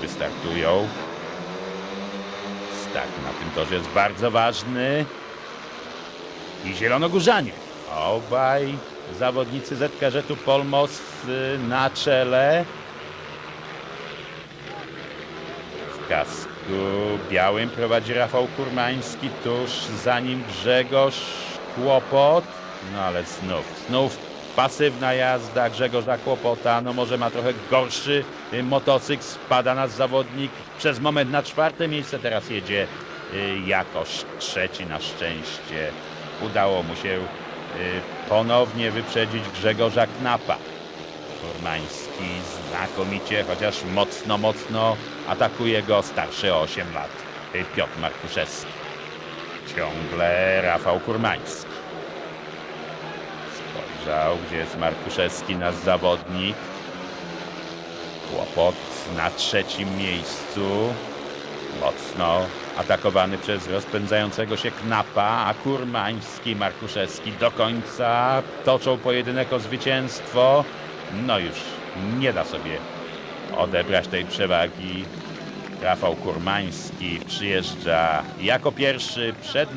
wystartują. Start na tym torze jest bardzo ważny. I Zielonogórzanie. Obaj zawodnicy ZKŻ-u Polmos y, na czele. W kasku białym prowadzi Rafał Kurmański, tuż za nim Grzegorz Kłopot. No ale znów, znów pasywna jazda Grzegorza Kłopota. No może ma trochę gorszy y, motocykl, spada nas zawodnik przez moment na czwarte miejsce, teraz jedzie y, jakoś trzeci na szczęście. Udało mu się y, ponownie wyprzedzić Grzegorza Knapa. Kurmański znakomicie, chociaż mocno, mocno atakuje go starszy o 8 lat Piotr Markuszewski. Ciągle Rafał Kurmański. Spojrzał, gdzie jest Markuszewski, nasz zawodnik. Kłopot na trzecim miejscu. Mocno atakowany przez rozpędzającego się Knapa, a Kurmański, Markuszewski do końca toczą pojedynek o zwycięstwo. No już nie da sobie odebrać tej przewagi. Rafał Kurmański przyjeżdża jako pierwszy przed